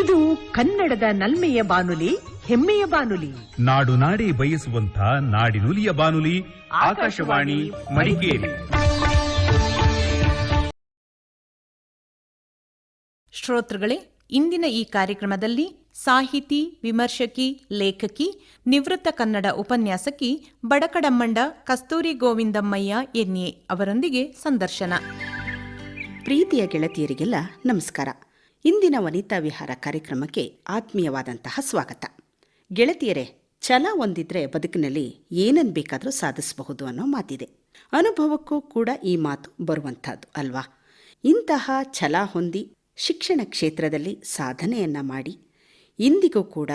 ಇದು ಕನ್ನಡದ ನಲ್ಮೆಯ ಬಾನುಲಿ ಹೆಮ್ಮೆಯ ಬಾನುಲಿ. ನಾಡು ನಾಡಿ ಬಯಸುವಂತ ನಾಡಿನುಲಿಯ ಬಾನುಲಿ ಆಕಾಶವಾಣಿ ಮಡಿಕೇರಿ. ಶ್ರೋತೃಗಳೇ ಇಂದಿನ ಈ ಕಾರ್ಯಕ್ರಮದಲ್ಲಿ ಸಾಹಿತಿ ವಿಮರ್ಶಕಿ ಲೇಖಕಿ ನಿವೃತ್ತ ಕನ್ನಡ ಉಪನ್ಯಾಸಕಿ ಬಡಕಡಮ್ಮಂಡ ಕಸ್ತೂರಿ ಗೋವಿಂದಮ್ಮಯ್ಯ ಎನ್ಎ ಅವರೊಂದಿಗೆ ಸಂದರ್ಶನ. ಪ್ರೀತಿಯ ಗೆಳತಿಯರಿಗೆಲ್ಲ ನಮಸ್ಕಾರ. ಇಂದಿನ ವನಿತಾ ವಿಹಾರ ಕಾರ್ಯಕ್ರಮಕ್ಕೆ ಆತ್ಮೀಯವಾದಂತಹ ಸ್ವಾಗತ. ಗೆಳತಿಯರೇ, ಛಲ ಒಂದಿದ್ರೆ ಬದುಕಿನಲ್ಲಿ ಏನನ್ ಬೇಕಾದರೂ ಸಾಧಿಸಬಹುದು ಅನ್ನೋ ಮಾತಿದೆ. ಅನುಭವಕ್ಕೂ ಕೂಡ ಈ ಮಾತು ಬರುವಂಥದ್ದು ಅಲ್ವಾ? ಇಂತಹ ಛಲ ಹೊಂದಿ ಶಿಕ್ಷಣ ಕ್ಷೇತ್ರದಲ್ಲಿ ಸಾಧನೆಯನ್ನ ಮಾಡಿ, ಇಂದಿಗೂ ಕೂಡ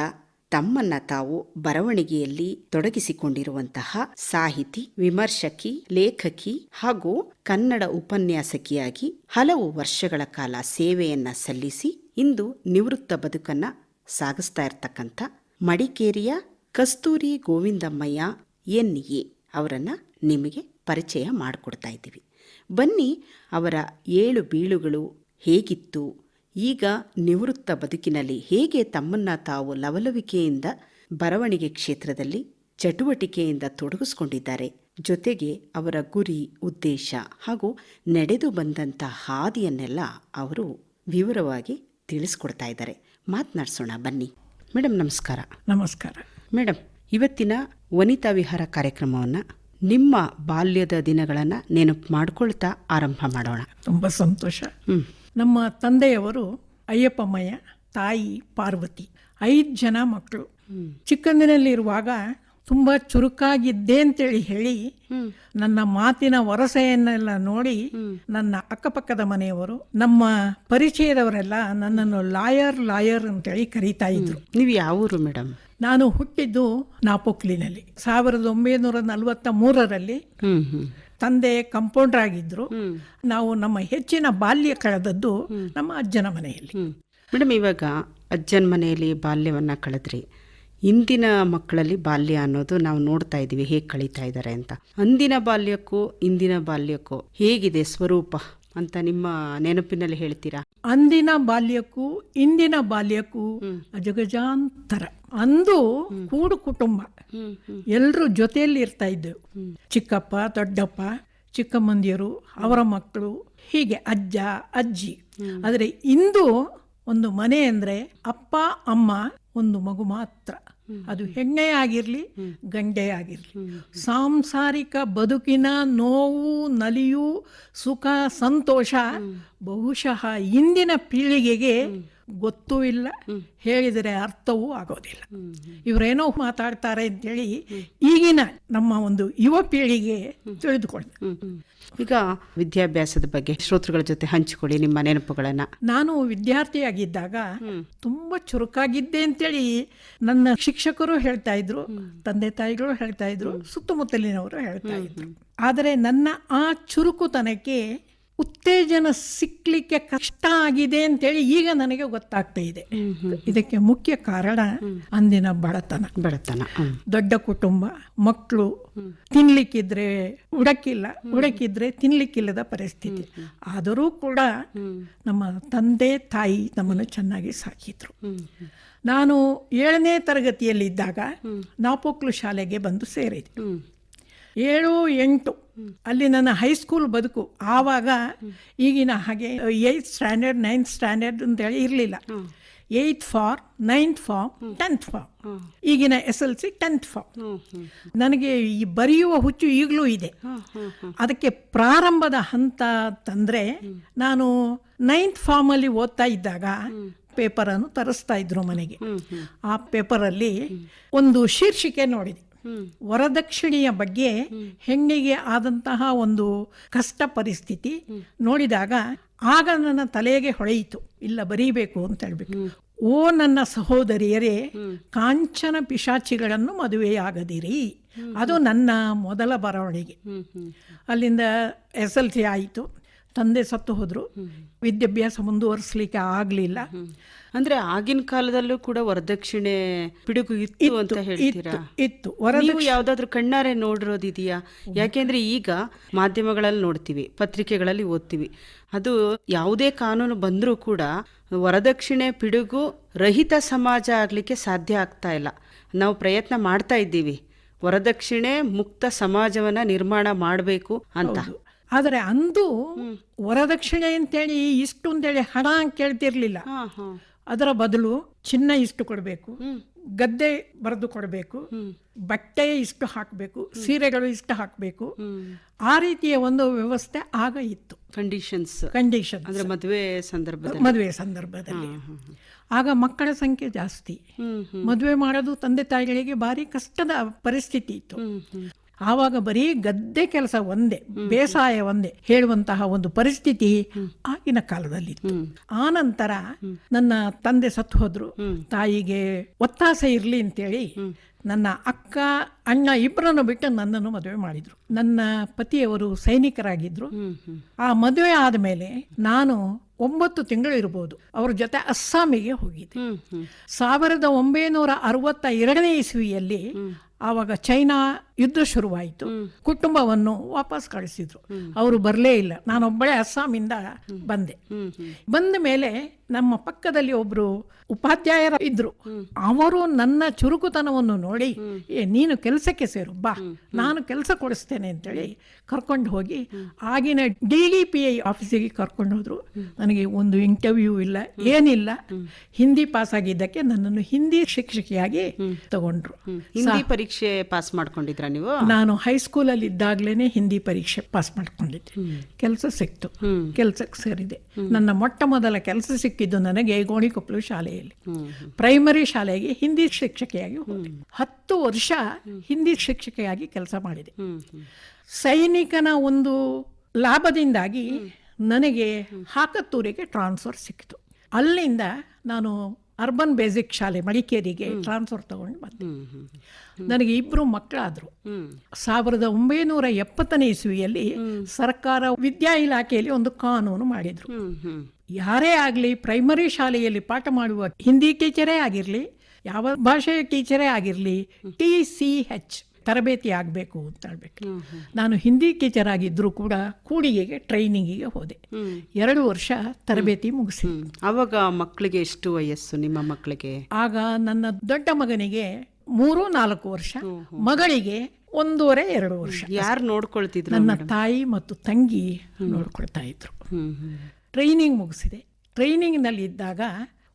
ತಮ್ಮನ್ನ ತಾವು ಬರವಣಿಗೆಯಲ್ಲಿ ತೊಡಗಿಸಿಕೊಂಡಿರುವಂತಹ ಸಾಹಿತಿ, ವಿಮರ್ಶಕಿ, ಲೇಖಕಿ ಹಾಗೂ ಕನ್ನಡ ಉಪನ್ಯಾಸಕಿಯಾಗಿ ಹಲವು ವರ್ಷಗಳ ಕಾಲ ಸೇವೆಯನ್ನ ಸಲ್ಲಿಸಿ ಇಂದು ನಿವೃತ್ತ ಬದುಕನ್ನ ಸಾಗಿಸ್ತಾ ಇರತಕ್ಕಂಥ ಮಡಿಕೇರಿಯ ಕಸ್ತೂರಿ ಗೋವಿಂದಮ್ಮಯ್ಯ ಎನ್ ಎ ಅವರನ್ನ ನಿಮಗೆ ಪರಿಚಯ ಮಾಡಿಕೊಡ್ತಾ ಇದ್ದೀವಿ. ಬನ್ನಿ ಅವರ ಏಳು ಬೀಳುಗಳು ಹೇಗಿತ್ತು ಈಗ ನಿವೃತ್ತ ಬದುಕಿನಲ್ಲಿ ಹೇಗೆ ತಮ್ಮನ್ನ ತಾವು ಲವಲವಿಕೆಯಿಂದ ಬರವಣಿಗೆ ಕ್ಷೇತ್ರದಲ್ಲಿ ಚಟುವಟಿಕೆಯಿಂದ ತೊಡಗಿಸಿಕೊಂಡಿದ್ದಾರೆ ಜೊತೆಗೆ ಅವರ ಗುರಿ ಉದ್ದೇಶ ಹಾಗೂ ನಡೆದು ಬಂದಂಥ ಹಾದಿಯನ್ನೆಲ್ಲ ಅವರು ವಿವರವಾಗಿ ತಿಳಿಸ್ಕೊಡ್ತಾ ಇದ್ದಾರೆ. ಮಾತನಾಡಿಸೋಣ ಬನ್ನಿ. ಮೇಡಮ್ ನಮಸ್ಕಾರ. ನಮಸ್ಕಾರ. ಮೇಡಮ್ ಇವತ್ತಿನ ವನಿತಾ ವಿಹಾರ ಕಾರ್ಯಕ್ರಮವನ್ನು ನಿಮ್ಮ ಬಾಲ್ಯದ ದಿನಗಳನ್ನು ನೆನಪು ಮಾಡ್ಕೊಳ್ತಾ ಆರಂಭ ಮಾಡೋಣ. ತುಂಬ ಸಂತೋಷ. ಹ್ಮ್. ನಮ್ಮ ತಂದೆಯವರು ಅಯ್ಯಪ್ಪಮ್ಮಯ್ಯ ತಾಯಿ ಪಾರ್ವತಿ ಐದು ಜನ ಮಕ್ಕಳು. ಚಿಕ್ಕಂದಿನಲ್ಲಿರುವಾಗ ತುಂಬ ಚುರುಕಾಗಿದ್ದೆ ಅಂತೇಳಿ ಹೇಳಿ ನನ್ನ ಮಾತಿನ ವರಸೆಯನ್ನೆಲ್ಲ ನೋಡಿ ನನ್ನ ಅಕ್ಕಪಕ್ಕದ ಮನೆಯವರು ನಮ್ಮ ಪರಿಚಯದವರೆಲ್ಲ ನನ್ನನ್ನು ಲಾಯರ್ ಲಾಯರ್ ಅಂತೇಳಿ ಕರೀತಾ ಇದ್ರು. ನೀವು ಯಾವ ಊರು ಮೇಡಮ್? ನಾನು ಹುಟ್ಟಿದ್ದು ನಾಪೋಕ್ಲಿನಲ್ಲಿ. ಸಾವಿರದ ಒಂಬೈನೂರ ನಲವತ್ತ ಮೂರರಲ್ಲಿ ತಂದೆ ಕಂಪೌಂಡರ್ ಆಗಿದ್ರು. ನಾವು ನಮ್ಮ ಹೆಚ್ಚಿನ ಬಾಲ್ಯ ಕಳೆದದ್ದು ನಮ್ಮ ಅಜ್ಜನ ಮನೆಯಲ್ಲಿ. ಮೇಡಮ್ ಇವಾಗ ಅಜ್ಜನ ಮನೆಯಲ್ಲಿ ಬಾಲ್ಯವನ್ನು ಕಳೆದ್ರಿ. ಇಂದಿನ ಮಕ್ಕಳಲ್ಲಿ ಬಾಲ್ಯ ಅನ್ನೋದು ನಾವು ನೋಡ್ತಾ ಇದ್ದೀವಿ ಹೇಗೆ ಕಳೀತಾ ಇದ್ದಾರೆ ಅಂತ. ಅಂದಿನ ಬಾಲ್ಯಕ್ಕೂ ಇಂದಿನ ಬಾಲ್ಯಕ್ಕೂ ಹೇಗಿದೆ ಸ್ವರೂಪ? ಅಂತ ನಿಮ್ಮ ನೆನಪಿನಲ್ಲಿ ಹೇಳ್ತೀರಾ? ಅಂದಿನ ಬಾಲ್ಯಕ್ಕೂ ಇಂದಿನ ಬಾಲ್ಯಕ್ಕೂ ಅಜಗಜಾಂತರ. ಅಂದು ಕೂಡು ಕುಟುಂಬ. ಎಲ್ಲರೂ ಜೊತೆಯಲ್ಲಿ ಇರ್ತಾ ಇದ್ದೆವು. ಚಿಕ್ಕಪ್ಪ ದೊಡ್ಡಪ್ಪ ಚಿಕ್ಕಮ್ಮಂದಿಯರು ಅವರ ಮಕ್ಕಳು ಹೀಗೆ ಅಜ್ಜ ಅಜ್ಜಿ. ಆದರೆ ಇಂದು ಒಂದು ಮನೆ ಅಂದರೆ ಅಪ್ಪ ಅಮ್ಮ ಒಂದು ಮಗು ಮಾತ್ರ. ಅದು ಹೆಣ್ಣೆ ಆಗಿರ್ಲಿ ಗಂಡೆ ಆಗಿರ್ಲಿ. ಸಾಂಸಾರಿಕ ಬದುಕಿನ ನೋವು ನಲಿಯು ಸುಖ ಸಂತೋಷ ಬಹುಶಃ ಇಂದಿನ ಪೀಳಿಗೆಗೆ ಗೊತ್ತೂ ಇಲ್ಲ ಹೇಳಿದರೆ ಅರ್ಥವೂ ಆಗೋದಿಲ್ಲ. ಇವರೇನೋ ಮಾತಾಡ್ತಾರೆ ಅಂತೇಳಿ ಈಗಿನ ನಮ್ಮ ಒಂದು ಯುವ ಪೀಳಿಗೆ ತಿಳಿದುಕೊಳ್ಳಿ. ಈಗ ವಿದ್ಯಾಭ್ಯಾಸದ ಬಗ್ಗೆ ಶ್ರೋತೃಗಳ ಜೊತೆ ಹಂಚಿಕೊಳ್ಳಿ ನಿಮ್ಮ ನೆನಪುಗಳನ್ನು. ನಾನು ವಿದ್ಯಾರ್ಥಿಯಾಗಿದ್ದಾಗ ತುಂಬಾ ಚುರುಕಾಗಿದ್ದೆ ಅಂತೇಳಿ ನನ್ನ ಶಿಕ್ಷಕರು ಹೇಳ್ತಾ ಇದ್ರು ತಂದೆ ತಾಯಿಗಳು ಹೇಳ್ತಾ ಇದ್ರು ಸುತ್ತಮುತ್ತಲಿನವರು ಹೇಳ್ತಾ ಇದ್ರು. ಆದರೆ ನನ್ನ ಆ ಚುರುಕುತನಕ್ಕೆ ಉತ್ತೇಜನ ಸಿಕ್ಕಲಿಕ್ಕೆ ಕಷ್ಟ ಆಗಿದೆ ಅಂತೇಳಿ ಈಗ ನನಗೆ ಗೊತ್ತಾಗ್ತಾ ಇದೆ. ಇದಕ್ಕೆ ಮುಖ್ಯ ಕಾರಣ ಅಂದಿನ ಬಡತನ. ಬಡತನ ದೊಡ್ಡ ಕುಟುಂಬ ಮಕ್ಕಳು ತಿನ್ಲಿಕ್ಕಿದ್ರೆ ಉಡಕ್ಕಿಲ್ಲ ಉಡಕ್ಕಿದ್ರೆ ತಿನ್ಲಿಕ್ಕಿಲ್ಲದ ಪರಿಸ್ಥಿತಿ. ಆದರೂ ಕೂಡ ನಮ್ಮ ತಂದೆ ತಾಯಿ ನಮ್ಮನ್ನು ಚೆನ್ನಾಗಿ ಸಾಕಿದ್ರು. ನಾನು ಏಳನೇ ತರಗತಿಯಲ್ಲಿದ್ದಾಗ ನಾಪೋಕ್ಲು ಶಾಲೆಗೆ ಬಂದು ಸೇರಿದೆ. ಏಳು ಎಂಟು. ಅಲ್ಲಿ ನನ್ನ ಹೈಸ್ಕೂಲ್ ಬದುಕು. ಆವಾಗ ಈಗಿನ ಹಾಗೆ ಏಯ್ತ್ ಸ್ಟ್ಯಾಂಡರ್ಡ್ ನೈನ್ತ್ ಸ್ಟ್ಯಾಂಡರ್ಡ್ ಅಂತೇಳಿ ಇರಲಿಲ್ಲ. Eighth for ninth form tenth form ಈಗಿನ S L C tenth form ನನಗೆ ಈ ಬರೆಯುವ ಹುಚ್ಚು ಈಗಲೂ ಇದೆ. ಅದಕ್ಕೆ ಪ್ರಾರಂಭದ ಹಂತ ತಂದರೆ ನಾನು ನೈನ್ತ್ ಫಾರ್ಮಲ್ಲಿ ಓದ್ತಾ ಇದ್ದಾಗ ಪೇಪರನ್ನು ತರಿಸ್ತಾ ಇದ್ರು ಮನೆಗೆ. ಆ ಪೇಪರಲ್ಲಿ ಒಂದು ಶೀರ್ಷಿಕೆ ನೋಡಿದೆ. ವರದಕ್ಷಿಣೆಯ ಬಗ್ಗೆ ಹೆಣ್ಣಿಗೆ ಆದಂತಹ ಒಂದು ಕಷ್ಟ ಪರಿಸ್ಥಿತಿ ನೋಡಿದಾಗ ಆಗ ನನ್ನ ತಲೆಗೆ ಹೊಳೆಯಿತು. ಇಲ್ಲ, ಬರೀಬೇಕು ಅಂತ ಹೇಳ್ಬಿಟ್ಟು. ಓ, ನನ್ನ ಸಹೋದರಿಯರೇ, ಕಾಂಚನ ಪಿಶಾಚಿಗಳನ್ನು ಮದುವೆಯಾಗದಿರಿ. ಅದು ನನ್ನ ಮೊದಲ ಬರವಣಿಗೆ. ಅಲ್ಲಿಂದ ಎಸ್ ಎಲ್ ಸಿ ಆಯಿತು. ತಂದೆ ಸತ್ತು ಹೋದ್ರು. ವಿದ್ಯಾಭ್ಯಾಸ ಮುಂದುವರಿಸಲಿಕ್ಕೆ ಆಗಲಿಲ್ಲ. ಅಂದ್ರೆ ಆಗಿನ ಕಾಲದಲ್ಲೂ ಕೂಡ ವರದಕ್ಷಿಣೆ ಪಿಡುಗು ಇತ್ತು ಅಂತ ಹೇಳ್ತೀರಾ? ಇತ್ತು ನೀವು ಯಾವ್ದಾದ್ರು ಕಣ್ಣಾರೆ ನೋಡಿರೋದಿದೆಯಾ? ಯಾಕೆಂದ್ರೆ ಈಗ ಮಾಧ್ಯಮಗಳಲ್ಲಿ ನೋಡ್ತೀವಿ ಪತ್ರಿಕೆಗಳಲ್ಲಿ ಓದ್ತೀವಿ. ಅದು ಯಾವುದೇ ಕಾನೂನು ಬಂದರೂ ಕೂಡ ವರದಕ್ಷಿಣೆ ಪಿಡುಗು ರಹಿತ ಸಮಾಜ ಆಗಲಿಕ್ಕೆ ಸಾಧ್ಯ ಆಗ್ತಾ ಇಲ್ಲ. ನಾವು ಪ್ರಯತ್ನ ಮಾಡ್ತಾ ಇದ್ದೀವಿ. ವರದಕ್ಷಿಣೆ ಮುಕ್ತ ಸಮಾಜವನ್ನ ನಿರ್ಮಾಣ ಮಾಡಬೇಕು ಅಂತ. ಆದರೆ ಅಂದು ವರದಕ್ಷಿಣೆ ಅಂತೇಳಿ ಇಷ್ಟು ಅಂತೇಳಿ ಹಣ ಕೇಳ್ತಿರ್ಲಿಲ್ಲ. ಅದರ ಬದಲು ಚಿನ್ನ ಇಷ್ಟು ಕೊಡಬೇಕು ಗದ್ದೆ ಬರೆದು ಕೊಡಬೇಕು ಬಟ್ಟೆ ಇಷ್ಟು ಹಾಕಬೇಕು ಸೀರೆಗಳು ಇಷ್ಟು ಹಾಕಬೇಕು. ಆ ರೀತಿಯ ಒಂದು ವ್ಯವಸ್ಥೆ ಆಗ ಇತ್ತು. ಕಂಡೀಷನ್ಸ್ ಕಂಡೀಷನ್ ಅಂದ್ರೆ ಮದುವೆ ಸಂದರ್ಭದಲ್ಲಿ. ಮದುವೆ ಸಂದರ್ಭದಲ್ಲಿ. ಆಗ ಮಕ್ಕಳ ಸಂಖ್ಯೆ ಜಾಸ್ತಿ. ಮದುವೆ ಮಾಡೋದು ತಂದೆ ತಾಯಿಗಳಿಗೆ ಭಾರಿ ಕಷ್ಟದ ಪರಿಸ್ಥಿತಿ ಇತ್ತು. ಆವಾಗ ಬರೀ ಗದ್ದೆ ಕೆಲಸ ಒಂದೇ ಬೇಸಾಯ ಒಂದೇ ಹೇಳುವಂತಹ ಒಂದು ಪರಿಸ್ಥಿತಿ ಆಗಿನ ಕಾಲದಲ್ಲಿ ಆ ನಂತರ ನನ್ನ ತಂದೆ ಸತ್ತು ಹೋದ್ರು. ತಾಯಿಗೆ ಒತ್ತಾಸೆ ಇರ್ಲಿ ಅಂತೇಳಿ ನನ್ನ ಅಕ್ಕ ಅಣ್ಣ ಇಬ್ಬರನ್ನು ಬಿಟ್ಟು ನನ್ನನ್ನು ಮದುವೆ ಮಾಡಿದ್ರು. ನನ್ನ ಪತಿಯವರು ಸೈನಿಕರಾಗಿದ್ರು. ಆ ಮದುವೆ ಆದ ಮೇಲೆ ನಾನು ಒಂಬತ್ತು ತಿಂಗಳು ಇರಬಹುದು ಅವ್ರ ಜೊತೆ ಅಸ್ಸಾಮಿಗೆ ಹೋಗಿದ್ದೆ. ಸಾವಿರದ ಒಂಬೈನೂರ ಅರವತ್ತ ಎರಡನೇ ಇಸ್ವಿಯಲ್ಲಿ ಆವಾಗ ಚೈನಾ ಯುದ್ಧ ಶುರುವಾಯಿತು. ಕುಟುಂಬವನ್ನು ವಾಪಸ್ ಕಳಿಸಿದ್ರು. ಅವರು ಬರಲೇ ಇಲ್ಲ. ನಾನೊಬ್ಬಳೇ ಅಸ್ಸಾಮಿಂದ ಬಂದೆ. ಬಂದ ಮೇಲೆ ನಮ್ಮ ಪಕ್ಕದಲ್ಲಿ ಒಬ್ರು ಉಪಾಧ್ಯಾಯರ ಇದ್ರು. ಅವರು ನನ್ನ ಚುರುಕುತನವನ್ನು ನೋಡಿ ಏ ನೀನು ಕೆಲಸಕ್ಕೆ ಸೇರು ಬಾ. ನಾನು ಕೆಲಸ ಕೊಡಿಸ್ತೇನೆ ಅಂತೇಳಿ ಕರ್ಕೊಂಡು ಹೋಗಿ ಆಗಿನ ಡಿ ಡಿ ಪಿ ಐ ಆಫೀಸಿಗೆ ಕರ್ಕೊಂಡು ಹೋದ್ರು. ನನಗೆ ಒಂದು ಇಂಟರ್ವ್ಯೂ ಇಲ್ಲ ಏನಿಲ್ಲ. ಹಿಂದಿ ಪಾಸ್ ಆಗಿದ್ದಕ್ಕೆ ನನ್ನನ್ನು ಹಿಂದಿ ಶಿಕ್ಷಕಿಯಾಗಿ ತಗೊಂಡ್ರು. ಹಿಂದಿ ಪರೀಕ್ಷೆ ಪಾಸ್ ಮಾಡ್ಕೊಂಡಿದ್ರ ನೀವು? ನಾನು ಹೈಸ್ಕೂಲಲ್ಲಿ ಇದ್ದಾಗ್ಲೇನೆ ಹಿಂದಿ ಪರೀಕ್ಷೆ ಪಾಸ್ ಮಾಡ್ಕೊಂಡಿದ್ದೆ. ಕೆಲಸ ಸಿಕ್ತು. ಕೆಲಸಕ್ಕೆ ಸೇರಿದೆ. ನನ್ನ ಮೊಟ್ಟ ಮೊದಲ ಕೆಲಸ ಸಿಕ್ಕಿದ್ದು ನನಗೆ ಗೋಣಿಕೊಪ್ಪಲು ಶಾಲೆಯಲ್ಲಿ. ಪ್ರೈಮರಿ ಶಾಲೆಗೆ ಹಿಂದಿ ಶಿಕ್ಷಕಿಯಾಗಿ ಹೋದೆ. ಹತ್ತು ವರ್ಷ ಹಿಂದಿ ಶಿಕ್ಷಕಿಯಾಗಿ ಕೆಲಸ ಮಾಡಿದೆ. ಸೈನಿಕನ ಒಂದು ಲಾಭದಿಂದಾಗಿ ನನಗೆ ಹಾಕತ್ತೂರಿಗೆ ಟ್ರಾನ್ಸ್ಫರ್ ಸಿಕ್ಕಿತು. ಅಲ್ಲಿಂದ ನಾನು ಅರ್ಬನ್ ಬೇಸಿಕ್ ಶಾಲೆ ಮಡಿಕೇರಿಗೆ ಟ್ರಾನ್ಸ್ಫರ್ ತಗೊಂಡು ಬಂದೆ. ನನಗೆ ಇಬ್ಬರು ಮಕ್ಕಳಾದರು. ಸಾವಿರದ ಒಂಬೈನೂರ ಎಪ್ಪತ್ತನೇ ಇಸ್ವಿಯಲ್ಲಿ ಸರ್ಕಾರ ವಿದ್ಯಾ ಇಲಾಖೆಯಲ್ಲಿ ಒಂದು ಕಾನೂನು ಮಾಡಿದ್ರು. ಯಾರೇ ಆಗಲಿ ಪ್ರೈಮರಿ ಶಾಲೆಯಲ್ಲಿ ಪಾಠ ಮಾಡುವ ಹಿಂದಿ ಟೀಚರೇ ಆಗಿರಲಿ ಯಾವ ಭಾಷೆಯ ಟೀಚರೇ ಆಗಿರಲಿ ಟಿ ಸಿ ಹೆಚ್ ತರಬೇತಿ ಆಗಬೇಕು ಅಂತ ಹೇಳ್ಬೇಕು. ನಾನು ಹಿಂದಿ ಟೀಚರ್ ಆಗಿದ್ದರೂ ಕೂಡ ಕೂಡಿಗೆಗೆ ಟ್ರೈನಿಂಗಿಗೆ ಹೋದೆ. ಎರಡು ವರ್ಷ ತರಬೇತಿ ಮುಗಿಸಿ. ಅವಾಗ ಮಕ್ಕಳಿಗೆ ಎಷ್ಟು ವಯಸ್ಸು ನಿಮ್ಮ ಮಕ್ಕಳಿಗೆ ಆಗ ನನ್ನ ದೊಡ್ಡ ಮಗನಿಗೆ ಮೂರು ನಾಲ್ಕು ವರ್ಷ ಮಗಳಿಗೆ ಒಂದೂವರೆ ಎರಡು ವರ್ಷ ಯಾರು ನೋಡ್ಕೊಳ್ತಿದ್ರು ನನ್ನ ತಾಯಿ ಮತ್ತು ತಂಗಿ ನೋಡ್ಕೊಳ್ತಾ ಇದ್ರು. ಟ್ರೈನಿಂಗ್ ಮುಗಿಸಿದೆ. ಟ್ರೈನಿಂಗ್ನಲ್ಲಿ ಇದ್ದಾಗ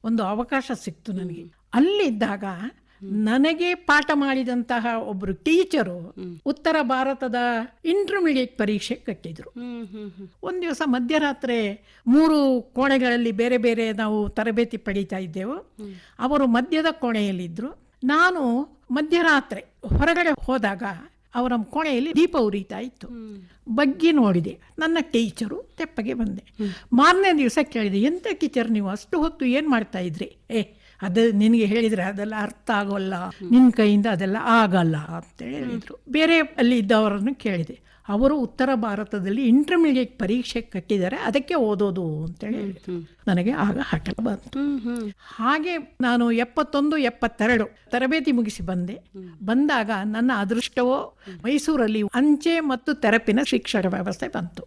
ಒಂದು ಅವಕಾಶ ಸಿಕ್ತು ನನಗೆ. ಅಲ್ಲಿದ್ದಾಗ ನನಗೆ ಪಾಠ ಮಾಡಿದಂತಹ ಒಬ್ಬರು ಟೀಚರು ಉತ್ತರ ಭಾರತದ ಇಂಟರ್ಮೀಡಿಯೇಟ್ ಪರೀಕ್ಷೆ ಕಟ್ಟಿದ್ರು. ಒಂದು ದಿವಸ ಮಧ್ಯರಾತ್ರಿ ಮೂರು ಕೋಣೆಗಳಲ್ಲಿ ಬೇರೆ ಬೇರೆ ನಾವು ತರಬೇತಿ ಪಡೀತಾ ಇದ್ದೆವು. ಅವರು ಮಧ್ಯದ ಕೋಣೆಯಲ್ಲಿದ್ದರು ನಾನು ಮಧ್ಯರಾತ್ರಿ ಹೊರಗಡೆ ಹೋದಾಗ ಅವರ ಕೋಣೆಯಲ್ಲಿ ದೀಪ ಉರಿತಾ ಇತ್ತು ಬಗ್ಗಿ ನೋಡಿದೆ. ನನ್ನ ಟೀಚರು ತೆಪ್ಪಗೆ ಬಂದೆ. ಮಾರನೇ ದಿವಸ ಕೇಳಿದೆ, ಎಂತ ಟೀಚರ್ ನೀವು? ಅಷ್ಟು ಹೊತ್ತು ಏನು ಮಾಡ್ತಾ ಇದ್ರಿ? ಏ, ಅದು ನಿನಗೆ ಹೇಳಿದರೆ ಅದೆಲ್ಲ ಅರ್ಥ ಆಗೋಲ್ಲ. ನಿನ್ನ ಕೈಯಿಂದ ಅದೆಲ್ಲ ಆಗಲ್ಲ ಅಂತ ಹೇಳಿದ್ರು. ಬೇರೆ ಅಲ್ಲಿ ಇದ್ದವರನ್ನು ಕೇಳಿದೆ. ಅವರು ಉತ್ತರ ಭಾರತದಲ್ಲಿ ಇಂಟರ್ಮೀಡಿಯೇಟ್ ಪರೀಕ್ಷೆ ಕಟ್ಟಿದ್ದಾರೆ. ಅದಕ್ಕೆ ಓದೋದು ಅಂತೇಳಿ ನನಗೆ ಆಗ ಹಠ ಬಂತು. ಹಾಗೆ ನಾನು ಎಪ್ಪತ್ತೊಂದು ಎಪ್ಪತ್ತೆರಡು ತರಬೇತಿ ಮುಗಿಸಿ ಬಂದೆ. ಬಂದಾಗ ನನ್ನ ಅದೃಷ್ಟವೋ ಮೈಸೂರಲ್ಲಿ ಅಂಚೆ ಮತ್ತು ತೆರಪಿನ ಶಿಕ್ಷಣ ವ್ಯವಸ್ಥೆ ಬಂತು.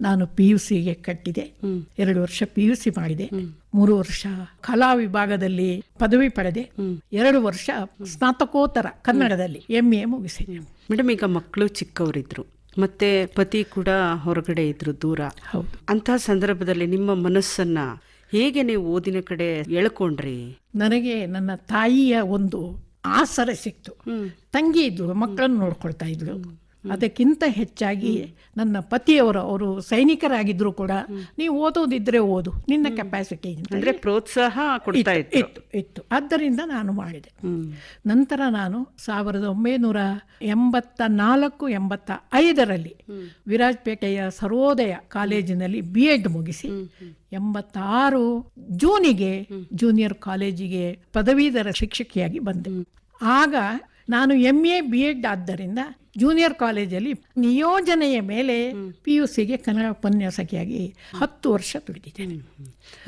ನಾನು ಪಿ ಯು ಸಿಗೆ ಕಟ್ಟಿದೆ. ಎರಡು ವರ್ಷ ಪಿ ಯು ಸಿ ಮಾಡಿದೆ. ಮೂರು ವರ್ಷ ಕಲಾ ವಿಭಾಗದಲ್ಲಿ ಪದವಿ ಪಡೆದೆ. ಎರಡು ವರ್ಷ ಸ್ನಾತಕೋತ್ತರ ಕನ್ನಡದಲ್ಲಿ ಎಂ ಎ ಮುಗಿಸಿದೆ. ಮೇಡಮ್ ಈಗ ಮಕ್ಕಳು ಚಿಕ್ಕವರಿದ್ರು. ಮತ್ತೆ ಪತಿ ಕೂಡ ಹೊರಗಡೆ ಇದ್ರು ದೂರ. ಹೌದು. ಅಂತಹ ಸಂದರ್ಭದಲ್ಲಿ ನಿಮ್ಮ ಮನಸ್ಸನ್ನ ಹೇಗೆ ನೀವು ಓದಿನ ಕಡೆ ಎಳ್ಕೊಂಡ್ರಿ? ನನಗೆ ನನ್ನ ತಾಯಿಯ ಒಂದು ಆಸರೆ ಸಿಕ್ತು. ತಂಗಿ ಇದ್ಳು ಮಕ್ಕಳನ್ನು ನೋಡ್ಕೊಳ್ತಾ ಇದ್ಳು ಅದಕ್ಕಿಂತ ಹೆಚ್ಚಾಗಿ ನನ್ನ ಪತಿಯವರು ಅವರು ಸೈನಿಕರಾಗಿದ್ರು ಕೂಡ ನೀವು ಓದೋದಿದ್ರೆ ಓದು ನಿನ್ನ ಕೆಪಾಸಿಟಿ ಅಂದ್ರೆ ಪ್ರೋತ್ಸಾಹ ಕೊಡ್ತಾ ಇತ್ತು ಇತ್ತು ಆದ್ದರಿಂದ ನಾನು ಮಾಡಿದೆ. ನಂತರ ನಾನು ಸಾವಿರದ ಒಂಬೈನೂರ ಎಂಬತ್ತ ನಾಲ್ಕು ಎಂಬತ್ತ ಐದರಲ್ಲಿ ವಿರಾಜಪೇಟೆಯ ಸರ್ವೋದಯ ಕಾಲೇಜಿನಲ್ಲಿ ಬಿ ಎಡ್ ಮುಗಿಸಿ ಎಂಬತ್ತಾರು ಜೂನಿಗೆ ಜೂನಿಯರ್ ಕಾಲೇಜಿಗೆ ಪದವೀಧರ ಶಿಕ್ಷಕಿಯಾಗಿ ಬಂದೆ. ಆಗ ನಾನು ಎಂ ಎ ಬಿ ಎಡ್ ಆದ್ದರಿಂದ ಜೂನಿಯರ್ ಕಾಲೇಜಲ್ಲಿ ನಿಯೋಜನೆಯ ಮೇಲೆ ಪಿ ಯು ಸಿಗೆ ಕನ್ನಡ ಉಪನ್ಯಾಸಕಿಯಾಗಿ ಹತ್ತು ವರ್ಷ ದುಡಿದಿದ್ದೇನೆ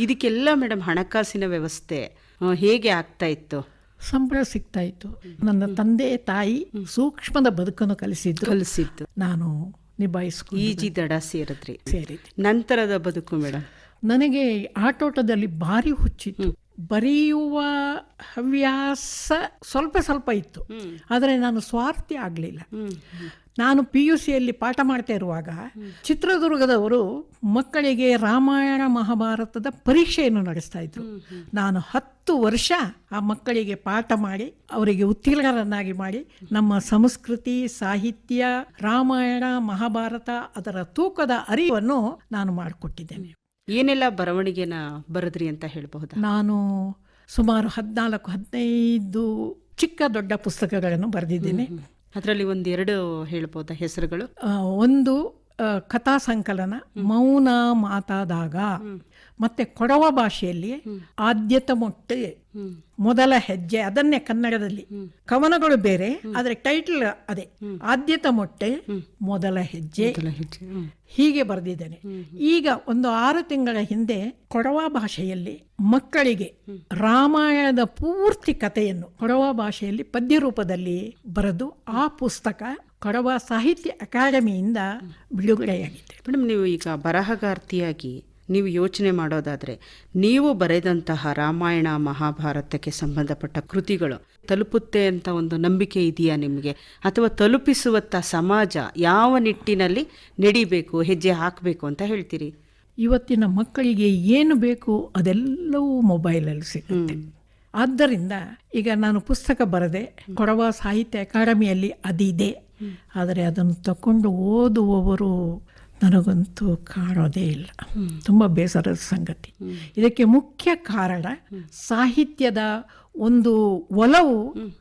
ಇದಕ್ಕೆಲ್ಲ ಮೇಡಮ್ ಹಣಕಾಸಿನ ವ್ಯವಸ್ಥೆ ಹೇಗೆ ಆಗ್ತಾ ಇತ್ತು? ಸಂಬಳ ಸಿಗ್ತಾ ಇತ್ತು. ನನ್ನ ತಂದೆ ತಾಯಿ ಸೂಕ್ಷ್ಮದ ಬದುಕನ್ನು ಕಲಿಸಿದ್ದು ಕಲಿಸಿದ್ದು. ನಾನು ನಿಭಾಯಿಸ್ಕೊಂಡು ಈಜಿ ದಡ ಸೇರಿದ್ರಿ. ಸೇರಿದೆ ನಂತರದ ಬದುಕು ಮೇಡಮ್ ನನಗೆ ಆಟೋಟದಲ್ಲಿ ಭಾರಿ ಹುಚ್ಚಿತ್ತು. ಬರೆಯುವ ಹವ್ಯಾಸ ಸ್ವಲ್ಪ ಸ್ವಲ್ಪ ಇತ್ತು. ಆದರೆ ನಾನು ಸ್ವಾರ್ಥಿ ಆಗಲಿಲ್ಲ. ನಾನು ಪಿ ಯು ಸಿಯಲ್ಲಿ ಪಾಠ ಮಾಡ್ತಾ ಇರುವಾಗ ಚಿತ್ರದುರ್ಗದವರು ಮಕ್ಕಳಿಗೆ ರಾಮಾಯಣ ಮಹಾಭಾರತದ ಪರೀಕ್ಷೆಯನ್ನು ನಡೆಸ್ತಾ ಇದ್ರು. ನಾನು ಹತ್ತು ವರ್ಷ ಆ ಮಕ್ಕಳಿಗೆ ಪಾಠ ಮಾಡಿ ಅವರಿಗೆ ಉತ್ತೀರ್ಣರನ್ನಾಗಿ ಮಾಡಿ ನಮ್ಮ ಸಂಸ್ಕೃತಿ ಸಾಹಿತ್ಯ ರಾಮಾಯಣ ಮಹಾಭಾರತ ಅದರ ತೂಕದ ಅರಿವನ್ನು ನಾನು ಮಾಡಿಕೊಟ್ಟಿದ್ದೇನೆ. ಏನೆಲ್ಲ ಬರವಣಿಗೆನ ಬರೆದ್ರಿ ಅಂತ ಹೇಳಬಹುದು? ನಾನು ಸುಮಾರು ಹದಿನಾಲ್ಕು ಹದಿನೈದು ಚಿಕ್ಕ ದೊಡ್ಡ ಪುಸ್ತಕಗಳನ್ನು ಬರೆದಿದ್ದೇನೆ. ಅದರಲ್ಲಿ ಒಂದೆರಡು ಹೇಳ್ಬೋದಾ ಹೆಸರುಗಳು? ಒಂದು ಕಥಾ ಸಂಕಲನ ಮೌನ ಮಾತಾದಾಗ ಮತ್ತೆ ಕೊಡವ ಭಾಷೆಯಲ್ಲಿ ಆದ್ಯತ ಮೊಟ್ಟೆ ಮೊದಲ ಹೆಜ್ಜೆ ಅದನ್ನೇ ಕನ್ನಡದಲ್ಲಿ. ಕವನಗಳು ಬೇರೆ ಆದರೆ ಟೈಟಲ್ ಅದೇ. ಆದ್ಯತ ಮೊಟ್ಟೆ ಮೊದಲ ಹೆಜ್ಜೆ. ಹೀಗೆ ಬರೆದಿದ್ದೇನೆ. ಈಗ ಒಂದು ಆರು ತಿಂಗಳ ಹಿಂದೆ ಕೊಡವ ಭಾಷೆಯಲ್ಲಿ ಮಕ್ಕಳಿಗೆ ರಾಮಾಯಣದ ಪೂರ್ತಿ ಕಥೆಯನ್ನು ಕೊಡವ ಭಾಷೆಯಲ್ಲಿ ಪದ್ಯ ರೂಪದಲ್ಲಿ ಬರೆದು ಆ ಪುಸ್ತಕ ಕೊಡವ ಸಾಹಿತ್ಯ ಅಕಾಡೆಮಿಯಿಂದ ಬಿಡುಗಡೆಯಾಗಿದೆ ಮೇಡಮ್ ನೀವು ಈಗ ಬರಹಗಾರ್ತಿಯಾಗಿ ನೀವು ಯೋಚನೆ ಮಾಡೋದಾದರೆ ನೀವು ಬರೆದಂತಹ ರಾಮಾಯಣ ಮಹಾಭಾರತಕ್ಕೆ ಸಂಬಂಧಪಟ್ಟ ಕೃತಿಗಳು ತಲುಪುತ್ತೆ ಅಂತ ಒಂದು ನಂಬಿಕೆ ಇದೆಯಾ ನಿಮಗೆ? ಅಥವಾ ತಲುಪಿಸುವತ್ತ ಸಮಾಜ ಯಾವ ನಿಟ್ಟಿನಲ್ಲಿ ನಡಿಬೇಕು ಹೆಜ್ಜೆ ಹಾಕಬೇಕು ಅಂತ ಹೇಳ್ತೀರಿ? ಇವತ್ತಿನ ಮಕ್ಕಳಿಗೆ ಏನು ಬೇಕು ಅದೆಲ್ಲವೂ ಮೊಬೈಲಲ್ಲಿ ಸಿಗುತ್ತೆ. ಆದ್ದರಿಂದ ಈಗ ನಾನು ಪುಸ್ತಕ ಬರೆದೆ ಕೊಡವ ಸಾಹಿತ್ಯ ಅಕಾಡೆಮಿಯಲ್ಲಿ ಅದಿದೆ. ಆದರೆ ಅದನ್ನು ತಕೊಂಡು ಓದುವವರು ನನಗಂತೂ ಕಾಣೋದೇ ಇಲ್ಲ. ತುಂಬ ಬೇಸರದ ಸಂಗತಿ. ಇದಕ್ಕೆ ಮುಖ್ಯ ಕಾರಣ ಸಾಹಿತ್ಯದ ಒಂದು ಒಲವು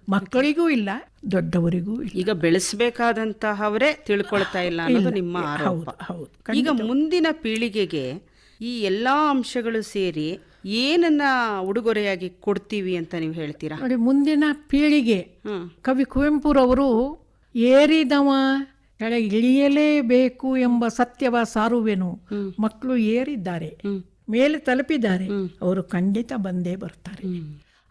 ಮಕ್ಕಳಿಗೂ ಇಲ್ಲ ದೊಡ್ಡವರಿಗೂ ಇಲ್ಲ. ಈಗ ಬೆಳೆಸಬೇಕಾದಂತಹವರೇ ತಿಳ್ಕೊಳ್ತಾ ಇಲ್ಲ ಅನ್ನೋದು ನಿಮ್ಮ ಹೌದು ಹೌದು. ಈಗ ಮುಂದಿನ ಪೀಳಿಗೆಗೆ ಈ ಎಲ್ಲಾ ಅಂಶಗಳು ಸೇರಿ ಏನನ್ನ ಉಡುಗೊರೆಯಾಗಿ ಕೊಡ್ತೀವಿ ಅಂತ ನೀವು ಹೇಳ್ತೀರಾ? ನೋಡಿ ಮುಂದಿನ ಪೀಳಿಗೆ ಕವಿ ಕುವೆಂಪುರವರು ಏರಿದವ ಕೆಳಗೆ ಇಳಿಯಲೇಬೇಕು ಎಂಬ ಸತ್ಯವ ಸಾರುವೆನು. ಮಕ್ಕಳು ಏರಿದ್ದಾರೆ. ಮೇಲೆ ತಲುಪಿದ್ದಾರೆ. ಅವರು ಖಂಡಿತ ಬಂದೇ ಬರ್ತಾರೆ.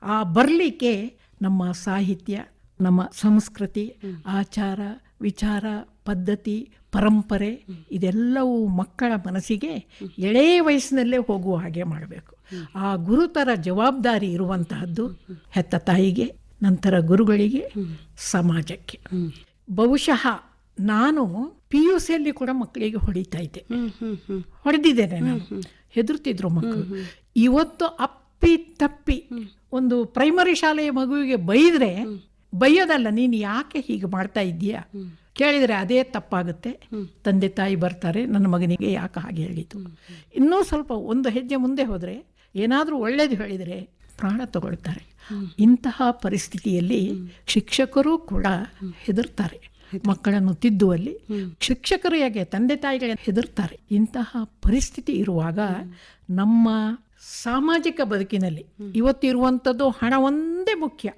ಆ ಬರಲಿಕ್ಕೆ ನಮ್ಮ ಸಾಹಿತ್ಯ ನಮ್ಮ ಸಂಸ್ಕೃತಿ ಆಚಾರ ವಿಚಾರ ಪದ್ಧತಿ ಪರಂಪರೆ ಇದೆಲ್ಲವೂ ಮಕ್ಕಳ ಮನಸ್ಸಿಗೆ ಎಳೆಯ ವಯಸ್ಸಿನಲ್ಲೇ ಹೋಗುವ ಹಾಗೆ ಮಾಡಬೇಕು. ಆ ಗುರುತರ ಜವಾಬ್ದಾರಿ ಇರುವಂತಹದ್ದು ಹೆತ್ತ ತಾಯಿಗೆ ನಂತರ ಗುರುಗಳಿಗೆ ಸಮಾಜಕ್ಕೆ. ಬಹುಶಃ ನಾನು ಪಿ ಯು ಸಿಯಲ್ಲಿ ಕೂಡ ಮಕ್ಕಳಿಗೆ ಹೊಡಿತಾ ಇದ್ದೆ. ಹೊಡೆದಿದ್ದೇನೆ ನಾನು. ಹೆದರ್ತಿದ್ರು ಮಕ್ಕಳು. ಇವತ್ತು ಅಪ್ಪಿ ತಪ್ಪಿ ಒಂದು ಪ್ರೈಮರಿ ಶಾಲೆಯ ಮಗುವಿಗೆ ಬೈದ್ರೆ ಬೈಯೋದಲ್ಲ ನೀನು ಯಾಕೆ ಹೀಗೆ ಮಾಡ್ತಾ ಇದ್ದೀಯಾ? ಕೇಳಿದರೆ ಅದೇ ತಪ್ಪಾಗುತ್ತೆ. ತಂದೆ ತಾಯಿ ಬರ್ತಾರೆ ನನ್ನ ಮಗನಿಗೆ ಯಾಕೆ ಹಾಗೆ ಹೇಳಿತು ಇನ್ನೂ ಸ್ವಲ್ಪ ಒಂದು ಹೆಜ್ಜೆ ಮುಂದೆ ಹೋದರೆ ಏನಾದರೂ ಒಳ್ಳೇದು ಹೇಳಿದರೆ ಪ್ರಾಣ ತಗೊಳ್ತಾರೆ. ಇಂತಹ ಪರಿಸ್ಥಿತಿಯಲ್ಲಿ ಶಿಕ್ಷಕರು ಕೂಡ ಹೆದರ್ತಾರೆ. ಮಕ್ಕಳನ್ನು ತಿದ್ದುವಲ್ಲಿ ಶಿಕ್ಷಕರು ಹೇಗೆ ತಂದೆ ತಾಯಿಗಳೇ ಹೆದರ್ತಾರೆ. ಇಂತಹ ಪರಿಸ್ಥಿತಿ ಇರುವಾಗ ನಮ್ಮ ಸಾಮಾಜಿಕ ಬದುಕಿನಲ್ಲಿ ಇವತ್ತಿರುವಂಥದ್ದು ಹಣ ಒಂದೇ ಮುಖ್ಯ.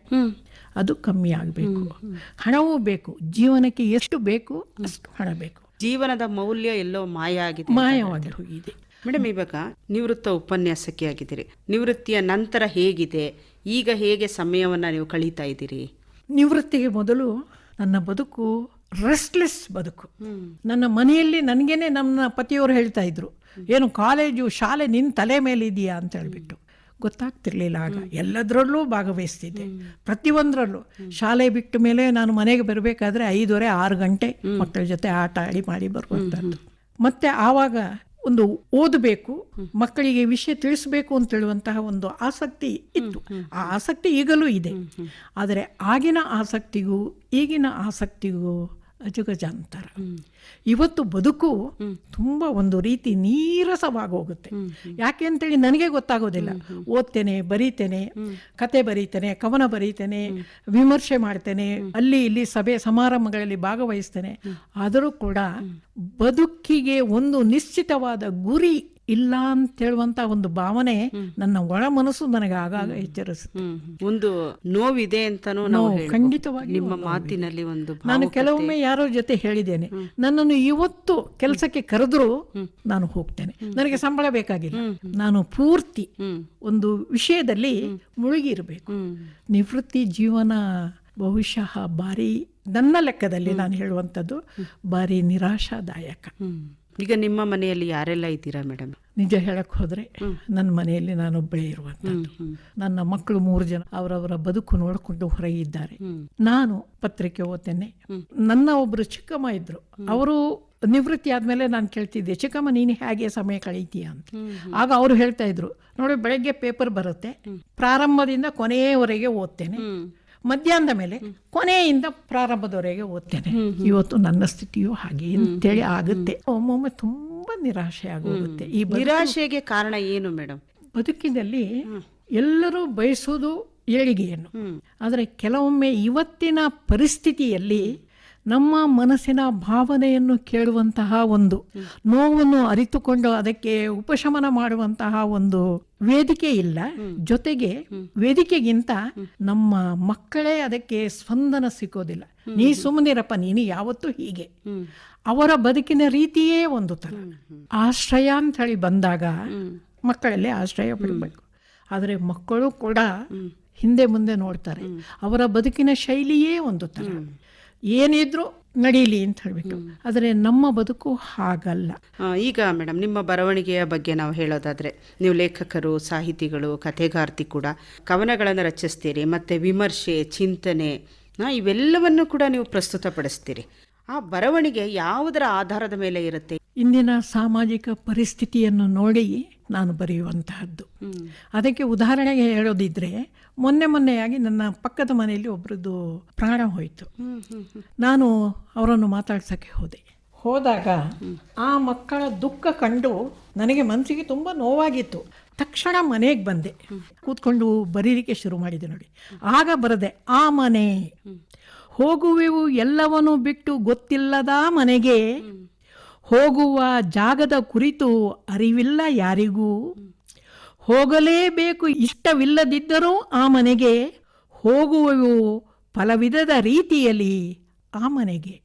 ಅದು ಕಮ್ಮಿ ಆಗಬೇಕು. ಹಣವೂ ಬೇಕು. ಜೀವನಕ್ಕೆ ಎಷ್ಟು ಬೇಕು ಅಷ್ಟು ಹಣ ಬೇಕು. ಜೀವನದ ಮೌಲ್ಯ ಎಲ್ಲೋ ಮಾಯ ಆಗಿದೆ ಮಾಯವಾಗಿ ಹೋಗಿದೆ. ಮೇಡಮ್ ಇವಾಗ ನಿವೃತ್ತ ಉಪನ್ಯಾಸಕಿ ಆಗಿದ್ದೀರಿ. ನಿವೃತ್ತಿಯ ನಂತರ ಹೇಗಿದೆ? ಈಗ ಹೇಗೆ ಸಮಯವನ್ನು ನೀವು ಕಳೀತಾ ಇದ್ದೀರಿ? ನಿವೃತ್ತಿಗೆ ಮೊದಲು ನನ್ನ ಬದುಕು ರೆಸ್ಟ್ಲೆಸ್ ಬದುಕು. ನನ್ನ ಮನೆಯಲ್ಲಿ ನನಗೇನೆ ನನ್ನ ಪತಿಯವರು ಹೇಳ್ತಾ ಇದ್ರು, ಏನು ಕಾಲೇಜು ಶಾಲೆ ನಿನ್ನ ತಲೆ ಮೇಲೆ ಇದೆಯಾ? ಅಂತ ಹೇಳ್ಬಿಟ್ಟು. ಗೊತ್ತಾಗ್ತಿರ್ಲಿಲ್ಲ ಆಗ. ಎಲ್ಲದರಲ್ಲೂ ಭಾಗವಹಿಸ್ತಿದ್ದೆ. ಪ್ರತಿಯೊಂದರಲ್ಲೂ. ಶಾಲೆ ಬಿಟ್ಟ ಮೇಲೆ ನಾನು ಮನೆಗೆ ಬರಬೇಕಾದ್ರೆ ಐದುವರೆ ಆರು ಗಂಟೆ ಮಕ್ಕಳ ಜೊತೆ ಆಟ ಆಡಿ ಮಾಡಿ ಬರುವಂಥದ್ದು ಮತ್ತೆ ಆವಾಗ ಒಂದು ಓದಬೇಕು ಮಕ್ಕಳಿಗೆ ವಿಷಯ ತಿಳಿಸಬೇಕು ಅಂತ ಹೇಳುವಂತಹ ಒಂದು ಆಸಕ್ತಿ ಇತ್ತು. ಆ ಆಸಕ್ತಿ ಈಗಲೂ ಇದೆ. ಆದರೆ ಆಗಿನ ಆಸಕ್ತಿಗೂ ಈಗಿನ ಆಸಕ್ತಿಗೂ ಅಜಗಜಾಂತರ. ಇವತ್ತು ಬದುಕು ತುಂಬ ಒಂದು ರೀತಿ ನೀರಸವಾಗೋಗುತ್ತೆ. ಯಾಕೆ ಅಂತೇಳಿ ನನಗೆ ಗೊತ್ತಾಗೋದಿಲ್ಲ. ಓದ್ತೇನೆ ಬರೀತೇನೆ ಕತೆ ಬರೀತೇನೆ ಕವನ ಬರೀತೇನೆ ವಿಮರ್ಶೆ ಮಾಡ್ತೇನೆ ಅಲ್ಲಿ ಇಲ್ಲಿ ಸಭೆ ಸಮಾರಂಭಗಳಲ್ಲಿ ಭಾಗವಹಿಸ್ತೇನೆ. ಆದರೂ ಕೂಡ ಬದುಕಿಗೆ ಒಂದು ನಿಶ್ಚಿತವಾದ ಗುರಿ ಇಲ್ಲ ಅಂತ ಹೇಳುವಂತ ಒಂದು ಭಾವನೆ ನನ್ನ ಒಳ ಮನಸ್ಸು ನನಗೆ ಆಗಾಗ ಎಚ್ಚರಿಸುತ್ತೆ. ಒಂದು ನೋವಿದೆ ಅಂತಾನೂ ನಾವು ಖಂಡಿತವಾಗಿ ನಿಮ್ಮ ಮಾತಿನಲ್ಲಿ ಒಂದು ನಾನು ಕೆಲವೊಮ್ಮೆ ಯಾರೋ ಜೊತೆ ಹೇಳಿದ್ದೇನೆ. ನನ್ನನ್ನು ಇವತ್ತು ಕೆಲಸಕ್ಕೆ ಕರೆದ್ರು ನಾನು ಹೋಗ್ತೇನೆ. ನನಗೆ ಸಂಬಳ ಬೇಕಾಗಿಲ್ಲ. ನಾನು ಪೂರ್ತಿ ಒಂದು ವಿಷಯದಲ್ಲಿ ಮುಳುಗಿ ಇರಬೇಕು ನಿವೃತ್ತಿ ಜೀವನ ಬಹುಶಃ ಭಾರಿ ನನ್ನ ಲೆಕ್ಕದಲ್ಲಿ ನಾನು ಹೇಳುವಂಥದ್ದು ಭಾರಿ ನಿರಾಶಾದಾಯಕ. ಈಗ ನಿಮ್ಮ ಮನೆಯಲ್ಲಿ ಯಾರೆಲ್ಲ ಇದ್ದೀರಾ ಮೇಡಮ್? ನಿಜ ಹೇಳಕ್ ಹೋದ್ರೆ ನನ್ನ ಮನೆಯಲ್ಲಿ ನಾನೊಬ್ಬಳೇ ಇರುವಂತದ್ದು. ನನ್ನ ಮಕ್ಕಳು ಮೂರು ಜನ ಅವರವರ ಬದುಕು ನೋಡಿಕೊಂಡು ಹೊರಗಿದ್ದಾರೆ ನಾನು ಪತ್ರಿಕೆ ಓದ್ತೇನೆ. ನನ್ನ ಒಬ್ರು ಚಿಕ್ಕಮ್ಮ ಇದ್ರು. ಅವರು ನಿವೃತ್ತಿ ಆದ್ಮೇಲೆ ನಾನು ಕೇಳ್ತಿದ್ದೆ ಚಿಕ್ಕಮ್ಮ ನೀನು ಹೇಗೆ ಸಮಯ ಕಳೀತೀಯ? ಅಂತ. ಆಗ ಅವರು ಹೇಳ್ತಾ ಇದ್ರು ನೋಡಿ ಬೆಳಗ್ಗೆ ಪೇಪರ್ ಬರುತ್ತೆ. ಪ್ರಾರಂಭದಿಂದ ಕೊನೆಯವರೆಗೆ ಓದ್ತೇನೆ. ಮಧ್ಯಾಹ್ನದ ಮೇಲೆ ಕೊನೆಯಿಂದ ಪ್ರಾರಂಭದವರೆಗೆ ಓದ್ತೇನೆ. ಇವತ್ತು ನನ್ನ ಸ್ಥಿತಿಯು ಹಾಗೆ ಅಂತೇಳಿ ಆಗುತ್ತೆ. ಒಮ್ಮೊಮ್ಮೆ ತುಂಬಾ ನಿರಾಶೆ ಆಗೋಗುತ್ತೆ. ಈ ನಿರಾಶೆಗೆ ಕಾರಣ ಏನು ಮೇಡಮ್ ಬದುಕಿನಲ್ಲಿ ಎಲ್ಲರೂ ಬಯಸೋದು ಏಳಿಗೆಯನ್ನು. ಆದರೆ ಕೆಲವೊಮ್ಮೆ ಇವತ್ತಿನ ಪರಿಸ್ಥಿತಿಯಲ್ಲಿ ನಮ್ಮ ಮನಸ್ಸಿನ ಭಾವನೆಯನ್ನು ಕೇಳುವಂತಹ ಒಂದು ನೋವನ್ನು ಅರಿತುಕೊಂಡು ಅದಕ್ಕೆ ಉಪಶಮನ ಮಾಡುವಂತಹ ಒಂದು ವೇದಿಕೆ ಇಲ್ಲ. ಜೊತೆಗೆ ವೇದಿಕೆಗಿಂತ ನಮ್ಮ ಮಕ್ಕಳೇ ಅದಕ್ಕೆ ಸ್ಪಂದನ ಸಿಗೋದಿಲ್ಲ ನೀ ಸುಮ್ಮನಿರಪ್ಪ, ನೀನು ಯಾವತ್ತೂ ಹೀಗೆ. ಅವರ ಬದುಕಿನ ರೀತಿಯೇ ಒಂದು ತರ. ಆಶ್ರಯ ಅಂತ ಹೇಳಿ ಬಂದಾಗ ಮಕ್ಕಳಲ್ಲಿ ಆಶ್ರಯ ಪಡಬೇಕು. ಆದರೆ ಮಕ್ಕಳು ಕೂಡ ಹಿಂದೆ ಮುಂದೆ ನೋಡ್ತಾರೆ. ಅವರ ಬದುಕಿನ ಶೈಲಿಯೇ ಒಂದು ತರ. ಏನಿದ್ರು ನಡೀಲಿ ಅಂತ ಹೇಳ್ಬೇಕು. ಆದರೆ ನಮ್ಮ ಬದುಕು ಹಾಗಲ್ಲ. ಈಗ ಮೇಡಮ್ ನಿಮ್ಮ ಬರವಣಿಗೆಯ ಬಗ್ಗೆ ನಾವು ಹೇಳೋದಾದ್ರೆ ನೀವು ಲೇಖಕರು ಸಾಹಿತಿಗಳು ಕಥೆಗಾರ್ತಿ ಕೂಡ ಕವನಗಳನ್ನು ರಚಿಸ್ತೀರಿ ಮತ್ತು ವಿಮರ್ಶೆ ಚಿಂತನೆ ಇವೆಲ್ಲವನ್ನು ಕೂಡ ನೀವು ಪ್ರಸ್ತುತಪಡಿಸ್ತೀರಿ. ಆ ಬರವಣಿಗೆ ಯಾವುದರ ಆಧಾರದ ಮೇಲೆ ಇರುತ್ತೆ? ಇಂದಿನ ಸಾಮಾಜಿಕ ಪರಿಸ್ಥಿತಿಯನ್ನು ನೋಡಿ ನಾನು ಬರೆಯುವಂತಹದ್ದು. ಅದಕ್ಕೆ ಉದಾಹರಣೆಗೆ ಹೇಳೋದಿದ್ರೆ ಮೊನ್ನೆ ಮೊನ್ನೆಯಾಗಿ ನನ್ನ ಪಕ್ಕದ ಮನೆಯಲ್ಲಿ ಒಬ್ಬರದ್ದು ಪ್ರಾಣ ಹೋಯಿತು. ನಾನು ಅವರನ್ನು ಮಾತಾಡ್ಸಕ್ಕೆ ಹೋದೆ. ಹೋದಾಗ ಆ ಮಕ್ಕಳ ದುಃಖ ಕಂಡು ನನಗೆ ಮನಸ್ಸಿಗೆ ತುಂಬ ನೋವಾಗಿತ್ತು. ತಕ್ಷಣ ಮನೆಗೆ ಬಂದೆ. ಕೂತ್ಕೊಂಡು ಬರೀಲಿಕ್ಕೆ ಶುರು ಮಾಡಿದೆ ನೋಡಿ. ಆಗ ಬರದೆ ಆ ಮನೆ ಹೋಗುವೆವು ಎಲ್ಲವನ್ನೂ ಬಿಟ್ಟು ಗೊತ್ತಿಲ್ಲದ ಮನೆಗೆ ಹೋಗುವ ಜಾಗದ ಕುರಿತು ಅರಿವಿಲ್ಲ ಯಾರಿಗೂ. ಹೋಗಲೇಬೇಕು ಇಷ್ಟವಿಲ್ಲದಿದ್ದರೂ ಆ ಮನೆಗೆ, ಹೋಗುವವು ಫಲವಿಧದ ರೀತಿಯಲ್ಲಿ ಆ ಮನೆಗೆ.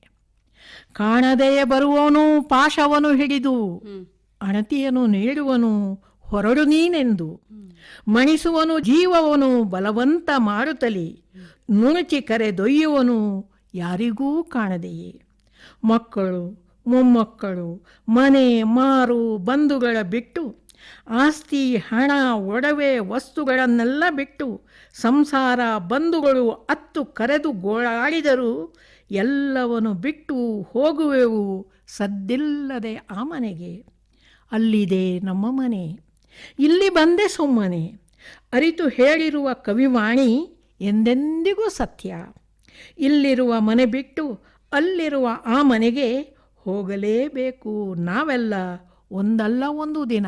ಕಾಣದೆಯೇ ಬರುವವನು ಪಾಶವನು ಹಿಡಿದು, ಅಣತಿಯನ್ನು ನೀಡುವನು ಹೊರಡು ನೀನೆಂದು. ಮಣಿಸುವನು ಜೀವವನು ಬಲವಂತ ಮಾಡುತ್ತಲಿ ನುಣುಚಿ ಕರೆದೊಯ್ಯುವನು ಯಾರಿಗೂ ಕಾಣದೆಯೇ. ಮಕ್ಕಳು ಮೊಮ್ಮಕ್ಕಳು, ಮನೆ, ಮಾರು, ಬಂಧುಗಳ ಬಿಟ್ಟು, ಆಸ್ತಿ, ಹಣ, ಒಡವೆ, ವಸ್ತುಗಳನ್ನೆಲ್ಲ ಬಿಟ್ಟು ಸಂಸಾರ ಬಂಧುಗಳು ಅತ್ತು ಕರೆದು ಗೋಳಾಡಿದರು ಎಲ್ಲವನ್ನು ಬಿಟ್ಟು ಹೋಗುವೆವು ಸದ್ದಿಲ್ಲದೆ ಆ ಮನೆಗೆ. ಅಲ್ಲಿದೆ ನಮ್ಮ ಮನೆ. ಇಲ್ಲಿ ಬಂದೆ ಸುಮ್ಮನೆ. ಅರಿತು ಹೇಳಿರುವ ಕವಿವಾಣಿ ಎಂದೆಂದಿಗೂ ಸತ್ಯ. ಇಲ್ಲಿರುವ ಮನೆ ಬಿಟ್ಟು ಅಲ್ಲಿರುವ ಆ ಮನೆಗೆ ಹೋಗಲೇಬೇಕು. ನಾವೆಲ್ಲ ಒಂದಲ್ಲ ಒಂದು ದಿನ